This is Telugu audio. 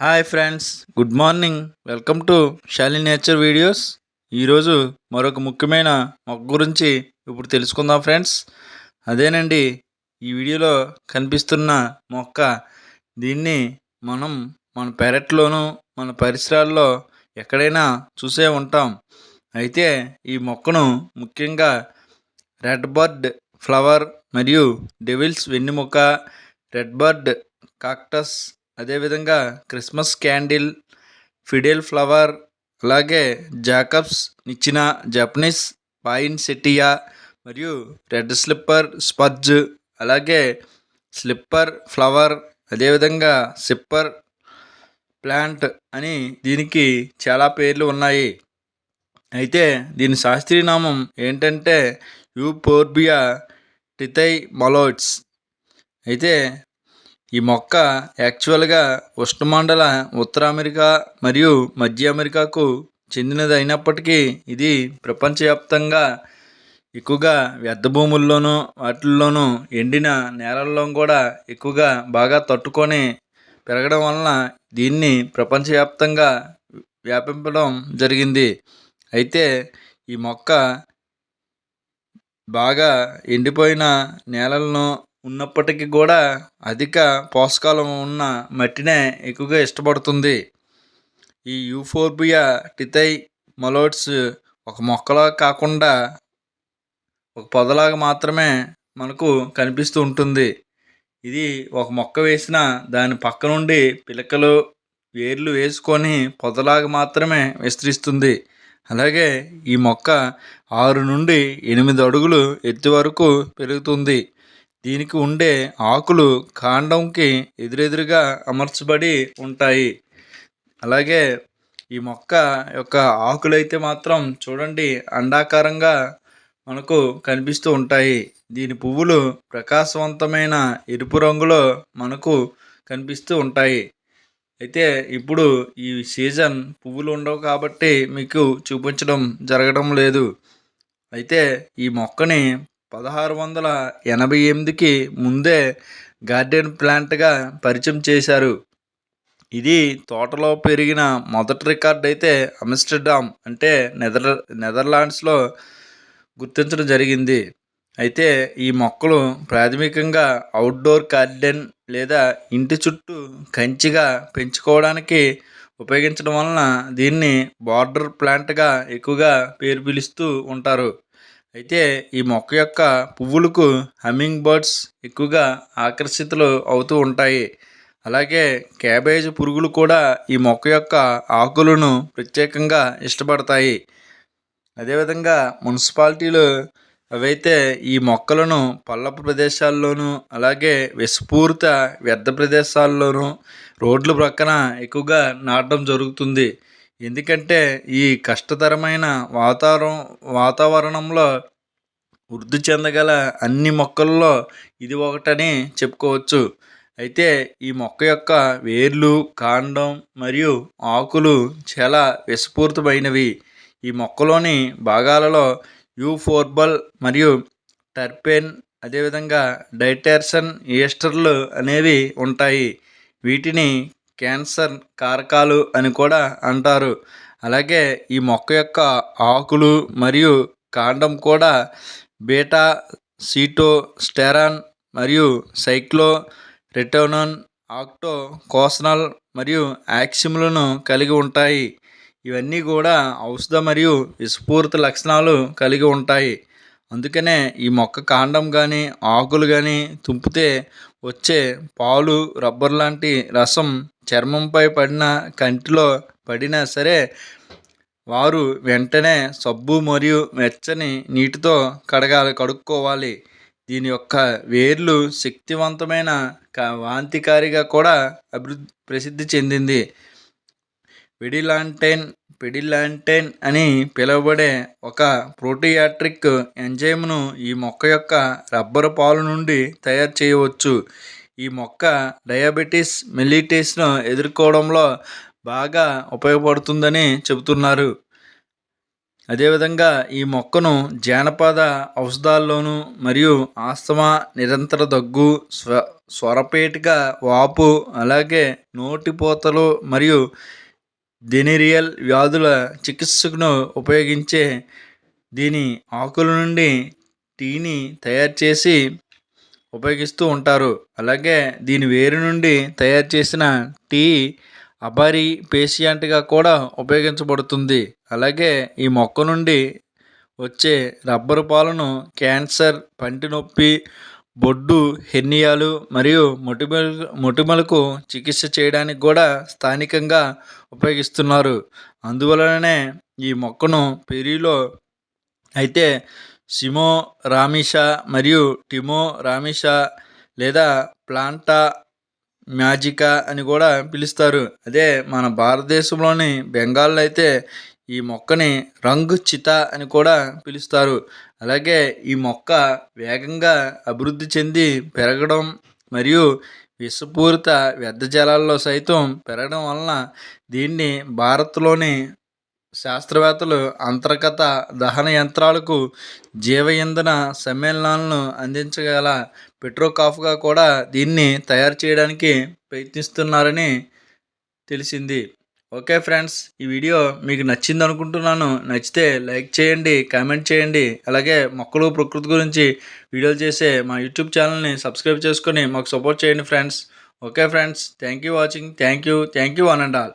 Hi friends good morning welcome to Shali nature videos ఈరోజు మరొక ముఖ్యమైన మొక్క గురించి ఇప్పుడు తెలుసుకుందాం ఫ్రెండ్స్ అదేనండి ఈ వీడియోలో కనిపిస్తున్న మొక్క. దీన్ని మనం మన పెరట్లోనూ మన పరిసరాల్లో ఎక్కడైనా చూసే ఉంటాం. అయితే ఈ మొక్కను ముఖ్యంగా రెడ్ బర్డ్ ఫ్లవర్ మరియు డెవిల్స్ వెన్నెముక రెడ్ బర్డ్ కాక్టస్ అదేవిధంగా క్రిస్మస్ క్యాండిల్ ఫిడెల్ ఫ్లవర్ అలాగే జాకబ్స్ నిచ్చిన జపనీస్ పాయిన్ సెటియా మరియు రెడ్ స్లిప్పర్ స్పర్జ్ అలాగే స్లిప్పర్ ఫ్లవర్ అదేవిధంగా సిప్పర్ ప్లాంట్ అని దీనికి చాలా పేర్లు ఉన్నాయి. అయితే దీని శాస్త్రీయ నామం ఏంటంటే యూపోర్బియా టిథై మలోట్స్ అయితే ఈ మొక్క యాక్చువల్గా ఉష్ణమండల ఉత్తర అమెరికా మరియు మధ్య అమెరికాకు చెందినది అయినప్పటికీ ఇది ప్రపంచవ్యాప్తంగా ఎక్కువగా వ్యర్థ భూముల్లోనూ వాటిల్లోనూ ఎండిన నేలల్లో కూడా ఎక్కువగా బాగా తట్టుకొని పెరగడం వలన దీన్ని ప్రపంచవ్యాప్తంగా వ్యాపింపడం జరిగింది. అయితే ఈ మొక్క బాగా ఎండిపోయిన నేలలను ఉన్నప్పటికీ కూడా అధిక పోషకాలు ఉన్న మట్టినే ఎక్కువగా ఇష్టపడుతుంది. ఈ యూఫోర్బియా టితై మలోట్స్ ఒక మొక్కలా కాకుండా ఒక పొదలాగా మాత్రమే మనకు కనిపిస్తూ ఉంటుంది. ఇది ఒక మొక్క వేసిన దాని పక్క నుండి పిలకలు వేర్లు వేసుకొని పొదలాగా మాత్రమే విస్తరిస్తుంది. అలాగే ఈ మొక్క ఆరు నుండి ఎనిమిది అడుగులు ఎత్తు వరకు పెరుగుతుంది. దీనికి ఉండే ఆకులు కాండంకి ఎదురెదురుగా అమర్చబడి ఉంటాయి. అలాగే ఈ మొక్క యొక్క ఆకులైతే మాత్రం చూడండి అండాకారంగా మనకు కనిపిస్తూ ఉంటాయి. దీని పువ్వులు ప్రకాశవంతమైన ఎరుపు రంగులో మనకు కనిపిస్తూ ఉంటాయి. అయితే ఇప్పుడు ఈ సీజన్ పువ్వులు ఉండవు కాబట్టి మీకు చూపించడం జరగడం లేదు. అయితే ఈ మొక్కని పదహారు వందల ఎనభై ఎనిమిదికి ముందే గార్డెన్ ప్లాంట్గా పరిచయం చేశారు. ఇది తోటలో పెరిగిన మొదటి రికార్డ్ అయితే అమిస్టర్డామ్ అంటే నెదర్ నెదర్లాండ్స్లో గుర్తించడం జరిగింది. అయితే ఈ మొక్కలు ప్రాథమికంగా అవుట్డోర్ గార్డెన్ లేదా ఇంటి చుట్టూ కంచిగా పెంచుకోవడానికి ఉపయోగించడం వలన దీన్ని బార్డర్ ప్లాంట్గా ఎక్కువగా పేరు పిలుస్తూ ఉంటారు. అయితే ఈ మొక్క యొక్క పువ్వులకు హమ్మింగ్ బర్డ్స్ ఎక్కువగా ఆకర్షితులు అవుతూ ఉంటాయి. అలాగే క్యాబేజ్ పురుగులు కూడా ఈ మొక్క యొక్క ఆకులను ప్రత్యేకంగా ఇష్టపడతాయి. అదేవిధంగా మున్సిపాలిటీలు అవైతే ఈ మొక్కలను పల్ల ప్రదేశాల్లోనూ అలాగే విస్ఫూర్త వ్యర్థ ప్రదేశాల్లోనూ రోడ్ల ప్రక్కన ఎక్కువగా నాటడం జరుగుతుంది. ఎందుకంటే ఈ కష్టతరమైన వాతావరణం వాతావరణంలో వృద్ధి చెందగల అన్ని మొక్కల్లో ఇది ఒకటని చెప్పుకోవచ్చు. అయితే ఈ మొక్క యొక్క వేర్లు కాండం మరియు ఆకులు చాలా విషపూరితమైనవి. ఈ మొక్కలోని భాగాలలో యూఫోర్బల్ మరియు టర్పెన్ అదేవిధంగా డైటర్సన్ ఈస్టర్లు అనేవి ఉంటాయి. వీటిని క్యాన్సర్ కారకాలు అని కూడా అంటారు. అలాగే ఈ మొక్క యొక్క ఆకులు మరియు కాండం కూడా బీటా సీటో స్టెరాన్ మరియు సైక్లో రెటోనన్ ఆక్టో కోసనల్ మరియు యాక్సిమ్లను కలిగి ఉంటాయి. ఇవన్నీ కూడా ఔషధ మరియు విస్ఫూర్త లక్షణాలు కలిగి ఉంటాయి. అందుకనే ఈ మొక్క కాండం కానీ ఆకులు కానీ తుంపితే వచ్చే పాలు రబ్బర్ లాంటి రసం చర్మంపై పడిన కంటిలో పడినా సరే వారు వెంటనే సబ్బు మరియు వెచ్చని నీటితో కడగాలి కడుక్కోవాలి. దీని యొక్క వేర్లు శక్తివంతమైన వాంతికారిగా కూడా అభివృద్ధి ప్రసిద్ధి చెందింది. పెడిలాంటైన్ పెడిలాంటైన్ అని పిలువబడే ఒక ప్రోటియాట్రిక్ ఎంజైమ్ను ఈ మొక్క యొక్క రబ్బరు పాలు నుండి తయారు చేయవచ్చు. ఈ మొక్క డయాబెటీస్ మెలిటీస్ను ఎదుర్కోవడంలో బాగా ఉపయోగపడుతుందని చెబుతున్నారు. అదేవిధంగా ఈ మొక్కను జానపద ఔషధాల్లోనూ మరియు ఆస్తమా నిరంతర దగ్గు స్వ స్వరపేటిక వాపు అలాగే నోటిపోతలు మరియు డెనేరియల్ వ్యాధుల చికిత్సకును ఉపయోగించే దీని ఆకుల నుండి టీని తయారు చేసి ఉపయోగిస్తూ ఉంటారు. అలాగే దీని వేరు నుండి తయారు చేసిన టీ అబారి పేషియంట్గా కూడా ఉపయోగించబడుతుంది. అలాగే ఈ మొక్క నుండి వచ్చే రబ్బరు పాలను క్యాన్సర్ పంటి నొప్పి బొడ్డు హెర్నియాలు మరియు మొటిమల మొటిమలకు చికిత్స చేయడానికి కూడా స్థానికంగా ఉపయోగిస్తున్నారు. అందువలననే ఈ మొక్కను పెరిలో అయితే సిమో రామిషా మరియు టిమో రామిషా లేదా ప్లాంటా మ్యాజికా అని కూడా పిలుస్తారు. అదే మన భారతదేశంలోని బెంగాల్లో అయితే ఈ మొక్కని రంగు చిత అని కూడా పిలుస్తారు. అలాగే ఈ మొక్క వేగంగా అభివృద్ధి చెంది పెరగడం మరియు విషపూరిత వ్యర్థ జలాల్లో సైతం పెరగడం వలన దీన్ని భారత్లోని శాస్త్రవేత్తలు అంతర్గత దహన యంత్రాలకు జీవ ఇంధన సమ్మేళనాలను అందించగల పెట్రోకాఫ్గా కూడా దీన్ని తయారు చేయడానికి ప్రయత్నిస్తున్నారని తెలిసింది. ఓకే ఫ్రెండ్స్ ఈ వీడియో మీకు నచ్చింది అనుకుంటున్నాను నచ్చితే లైక్ చేయండి కామెంట్ చేయండి. అలాగే మొక్కలు ప్రకృతి గురించి వీడియోలు చేసే మా యూట్యూబ్ ఛానల్ని సబ్స్క్రైబ్ చేసుకొని మాకు సపోర్ట్ చేయండి friends. Okay friends thank you watching thank you thank you one and all.